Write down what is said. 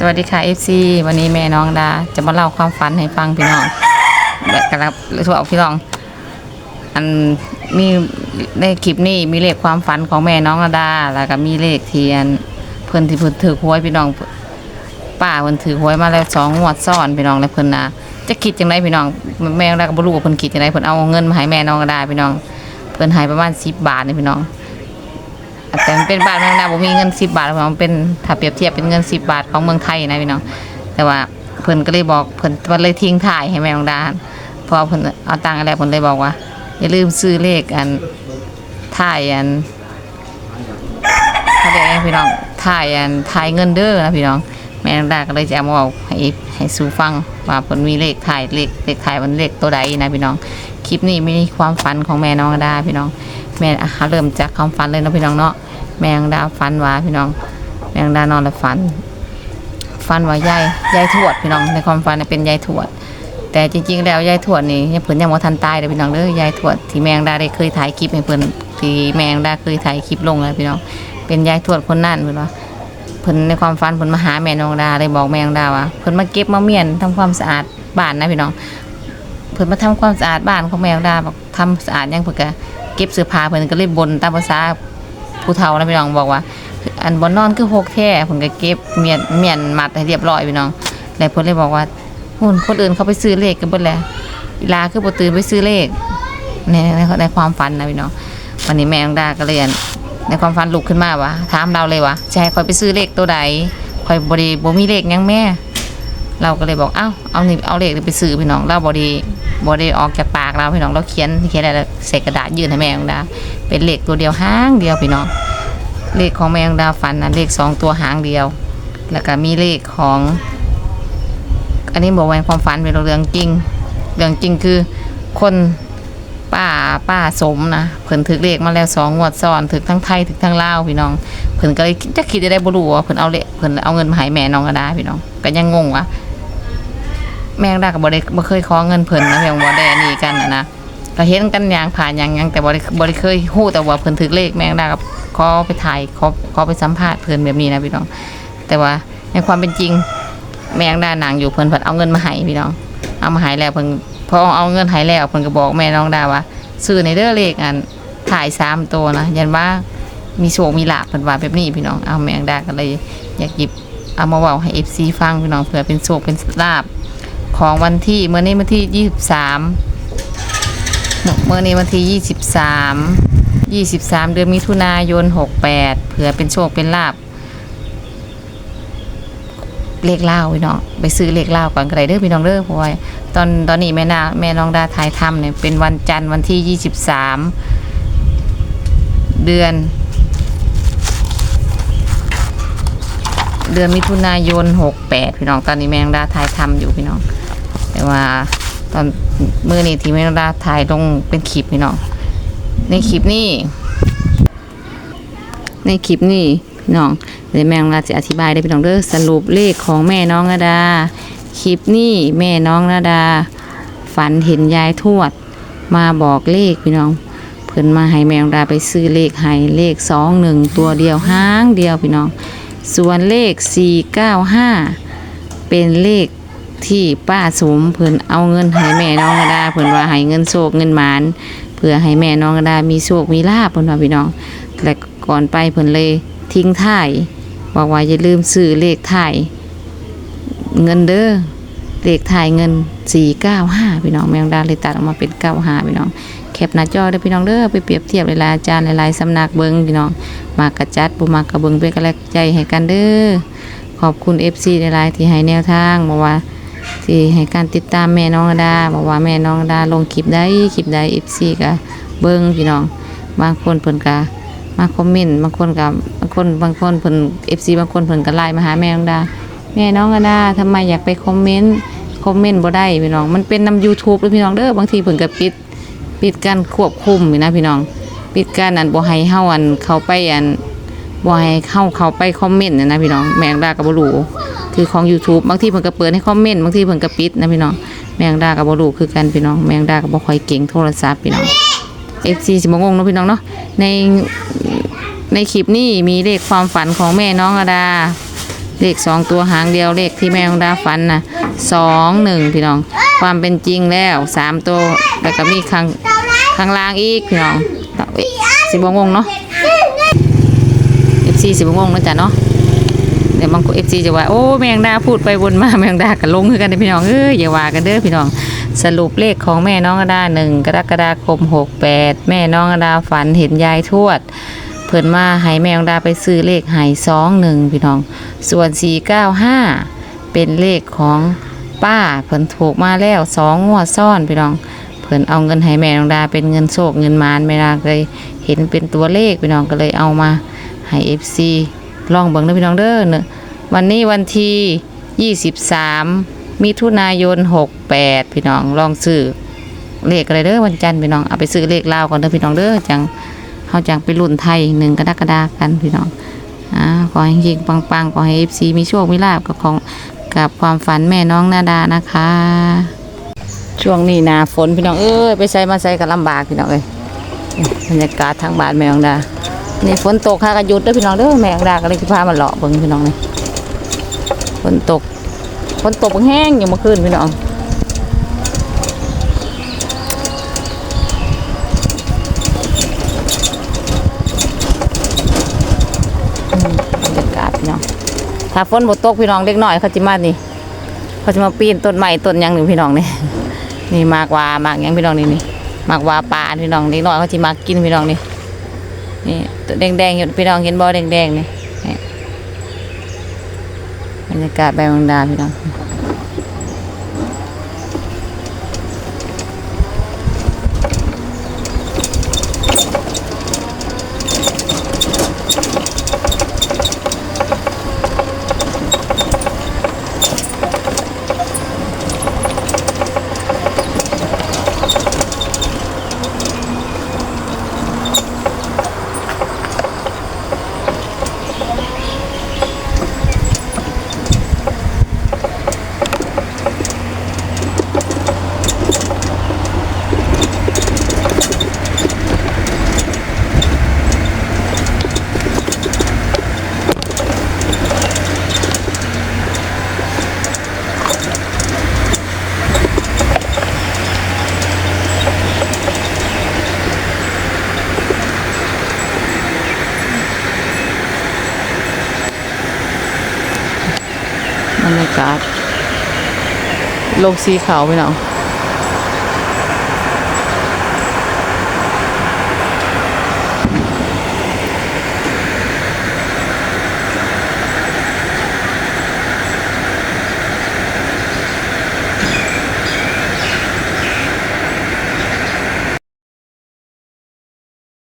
สวัสดีค่ะ FC วันนี้แม่น้องดา จะมาเล่าความฝันให้ฟังพี่น้องแบบกระลับทั่วเอาพี่น้อง อันมีในคลิปนี้มีเลขความฝันของแม่น้องดา แล้วก็มีเลขเทียน เพิ่นที่เพิ่นถือหวยพี่น้องป้าเพิ่นถือหวยมาแล้วสองงวดซ้อนพี่น้องแล้วเพิ่นนะจะคิดจังไดพี่น้องแม่น้องดาก็บ่รู้ว่าเพิ่นคิดจังไดเพิ่นเอาเงินมาให้แม่น้องดาพี่น้อง เพิ่นให้ประมาณ10บาทนี่พี่น้อง แต่มันเป็นบาทแมงดาผมมีเงินสิบบาทมันเป็นถ้าเปรียบเทียบเป็นเงินสิบบาทของเมืองไทยนะพี่น้องแต่ว่าเพิ่นก็เลยบอกเพิ่นเพิ่นเลยทิ้งถ่ายให้แมงดาเพอเพิ่นเอาตังค์อะไรเพิ่นเลยบอกว่า อย่าลืมซื้อเลขอันถ่ายอันเขาเรียกไงพี่น้องถ่ายอันถ่ายเงินเด้อนะพี่น้องแมงดาก็เลยจะเอามาบอกให้ให้สู่ฟังว่าเพิ่นมีเลขถ่ายเลขเลขถ่ายมันเลขตัวใดนะพี่น้องคลิปนี้มีความฝันของแม่น้องดาพี่น้องแม่อะเริ่มจากความฝันเลยนะพี่น้องเนาะ แมงดาฝันว่าพี่น้อง แมงดานอนแล้วฝันฝันว่ายายยายทวดพี่น้องในความฝันเป็นยายทวด แต่จริง ๆ แล้วยายทวดนี่ยังเพิ่นยังบ่ทันตายเลยพี่น้องเด้อยายทวดที่แมงดาได้เคยถ่ายคลิปให้เพิ่นที่แมงดาเคยถ่ายคลิปลงแล้วพี่น้อง เป็นยายทวดคนนั้นเพิ่นว่าเพิ่นในความฝันเพิ่นมาหาแม่นองดาเลยบอกแมงดาว่าเพิ่นมาเก็บมะเมียนทำความสะอาดบ้านนะพี่น้องเพิ่นมาทำความสะอาดบ้านของแมวดาบอกทำสะอาดยังเพิ่นก็เก็บเสื้อผ้าเพิ่นก็เลยบ่นตามภาษา ผู้เฒ่านะพี่น้องบอกว่า อันบ่นอนคือหกแท้เพิ่นก็เก็บเมียนเมียนมัดให้เรียบร้อยพี่น้องแล้วเพิ่นเลยบอกว่าหุ่นคนอื่นเขาไปซื้อเลขกันเบิดแล้วอีลาคือบ่ตื่นไปซื้อเลขในในในความฝันนะพี่น้องวันนี้แม่ของดาก็เลยนในความฝันลุกขึ้นมาว่าถามเราเลยวะให้คอยไปซื้อเลขตัวใดคอยบด้บ่มีเลขยังแม่ เราก็เลยบอกเอ้าเอานี่เอาเลขไปซื้อพี่น้องเราบอดี บอดีออกจากปากเราพี่น้องเราเขียนเขียนอะไรใส่กระดาษยื่นให้แม่ของดา เป็นเลขตัวเดียวหางเดียวพี่น้องเลขของแมงดาฝันนะเลขสองตัวหางเดียว แล้วก็มีเลขของ อันนี้บอกว่าความฝันเป็นเรื่องจริง เรื่องจริงคือคนป้าป้าสมนะเพิ่นถือเลขมาแล้วสองงวดซ้อนถือทั้งไทยถือทั้งลาวพี่น้องเพิ่นก็เลยจะคิดจะได้บ่รู้ว่าเพิ่นเอาเลขเพิ่นเอาเงินมาให้แม่น้องก็ได้พี่น้องก็ยังงงว่า แมงด้ก็บ่ได้บ่เคยขอเงินเพิ่นนะเพียงบ่ได้อันนี้กันนะนะก็เห็นกันยางผ่านยางยังแต่บ่ได้บ่ได้เคยฮู้แต่ว่าเพิ่นถึกเลขแมงด้ก็ขอไปถ่ายขอขอไปสัมภาษณ์เพิ่นแบบนี้นะพี่น้อง แต่ว่าในความเป็นจริง แมงด้นางอยู่เพิ่นเพิ่นเอาเงินมาให้พี่น้อง เอามาให้แล้วเพิ่นพอเอาเงินให้แล้วเพิ่นก็บอกแม่น้องดาว่าซื้อในเด้อเลขอันถ่ายสามตัวนะยันว่ามีโชคมีลาภเพิ่นว่าแบบนี้พี่น้องเอาแมงดาก็เลยอยากหยิบเอามาเว้าให้ FC ฟังพี่น้องเผื่อเป็นโชคเป็นลาภ ของวันที่เมื่อนี้วันที่ยี่สิบสามเมื่อนี้วันที่ยี่สิบสามยี่สิบสามเดือนมิถุนายนหกแปดเผื่อเป็นโชคเป็นลาบเลขเล่าพี่น้องไปซื้อเลขเล่าก่อนก็ได้เด้อพี่น้องเด้อเพราะว่าตอนตอนนี้แม่นาแม่น้องดาถ่ายทำเนี่ยเป็นวันจันทร์วันที่ยี่สิบสามเดือน เดือนมิถุนายนหกแปดพี่น้องตอนนี้แม่นางดาถ่ายทำอยู่พี่น้อง แต่ว่าตอนมือนี้ที่แมงดาถ่ายลงเป็นคลิปพี่น้องในคลิปนี้ ในคลิปนี้พี่น้องเดี๋ยวแม่งดาจะอธิบายได้พี่น้องเด้อสรุปเลขของแม่น้องนาดา คลิปนี้แม่น้องนาดา ฝันเห็นยายทวด มาบอกเลขพี่น้องเพิ่นมาให้แมงดาไปซื้อเลขให้เลขสองหนึ่งตัวเดียวห้างเดียวพี่น้อง ส่วนเลข495เป็นเลข ที่ป้าสมเพิ่นเอาเงินให้แม่น้องกระดาเพิ่นว่าให้เงินโชคเงินหมานเพื่อให้แม่น้องกระดามีโชคมีลาภเพิ่นว่าพี่น้อง และก่อนไปเพิ่นเลยทิ้งท้ายบอกว่าอย่าลืมซื้อเลขท้ายเงินเด้อเลขท้ายเงิน495พี่น้องแมงดาเลยตัดออกมาเป็น95พี่น้องแคปหน้าจอเด้อพี่น้องเด้อไปเปรียบเทียบหลาอาจารย์หลายๆสำนักเบิ่งพี่น้องมากระจัดบุมากระเบิงเป็นกำลังใจให้กันเด้อขอบคุณ FC ในไลน์ที่ให้แนวทางบอกว่า ที่ให้การติดตามแม่น้องดาบอกว่าแม่น้องดาลงคลิปได้คลิปใด FC ก็เบิ่งพี่น้อง บางคนเพิ่นก็มาคอมเมนต์บางคนก็บบางคนบางคนเพิ่น FC บางคนเพิ่นก็ไลน์มาหาแม่น้องดา แม่น้องดาทำไมอยากไปคอมเมนต์คอมเมนต์บ่ได้พี่น้อง มันเป็นนำ YouTube เด้อพี่น้องเด้อบางทีเพิ่นก็ปิดปิดการควบคุมนี่นะพี่น้อง ปิดการอันบ่ให้เฮาอันเข้าไปอัน บ่ให้เข้าเขาไปคอมเมนต์นะนะพี่น้องแมงดาก็บ่รู้คือของ YouTube บางทีเพิ่นก็เปิดให้คอมเมนต์บางทีเพิ่นก็ปิดนะพี่น้องแมงดาก็บ่รู้คือกันพี่น้องแมงดาก็บ่ค่อยเก่งโทรศัพท์พี่น้อง FC สิบงงเนาะพี่น้องเนาะในในคลิปนี้มีเลขความฝันของแม่น้องอดา เลขสองตัวหางเดียวเลขที่แม่น้องดาฝันนะสองหนึ่งพี่น้อง ความเป็นจริงแล้วสามตัวแล้วก็มีข้างข้างล่างอีกพี่น้องสิบงงเนาะ ฟซีสิบงงนะจ้ะเนาะเดี๋ยวบางคนเอฟซีจะว่าโอ้แมงดาพูดไปวนมาแมงดากันลงคือกันเด้อพี่น้องเอ้ยอย่าว่ากันเด้อพี่น้อง สรุปเลขของแม่น้องดาหนึ่งกรกฎาคมหกแปดแม่น้องดาฝันเห็นยายทวด เพิ่นมาให้แมงดาไปซื้อเลขให้สองหนึ่งพี่น้อง ส่วนสี่เก้าห้าเป็นเลขของป้าเพิ่นถูกมาแล้วสองงวดซ้อนพี่น้องเพิ่นเอาเงินให้แม่น้องดาเป็นเงินโชคเงินมารแม่ดาเลยเห็นเป็นตัวเลขพี่น้องก็เลยเอามา ให้เอฟซีลองเบิ่งเด้อพี่น้องเด้อเนอะวันนี้วันที่ 23 มิถุนายน 68 พี่น้องลองซื้อเลขอะไรเด้อวันจันทร์พี่น้องเอาไปซื้อเลขลาวก่อนเด้อพี่น้องเด้อจังเฮาจังไปรุ่นไทยหนึ่งกรกฎากันพี่น้องอ่าขอให้ยิงปังๆขอให้ FC มีโชคมีลาบกับของกับความฝันแม่น้องนาดานะคะ ช่วงนี้นาฝนพี่น้องเอ้ยไปใส่มาใส่ก็ลำบากพี่น้องเอ้ยบรรยากาศทางบ้านแม่ของดา นี่ฝนตกค่ะก็หยุดเด้อพี่น้องเด้อแมงดาก็เลยสิพามาเลาะเบิ่งพี่น้องนี่ฝนตกฝนตกแห้งอยู่เมื่อคืนพี่น้องบรรยากาศพี่น้องถ้าฝนบ่ตกพี่น้องเล็กน้อยเขาจิมานี่เขาจะมาปีนต้นไม้ต้นยังหนึ่งพี่น้องนี่นี่มากว่ามากยังพี่น้องนี่นี่มากว่าปลาพี่น้องเล็กน้อยเขาจะมากินพี่น้องนี่ นี่ตัวแดงๆอยู่พี่น้องเห็นบ่แดงๆนี่นี่บรรยากาศแบบบางดาพี่น้อง บรรยากาศ ลงสีขาวไปหน่อย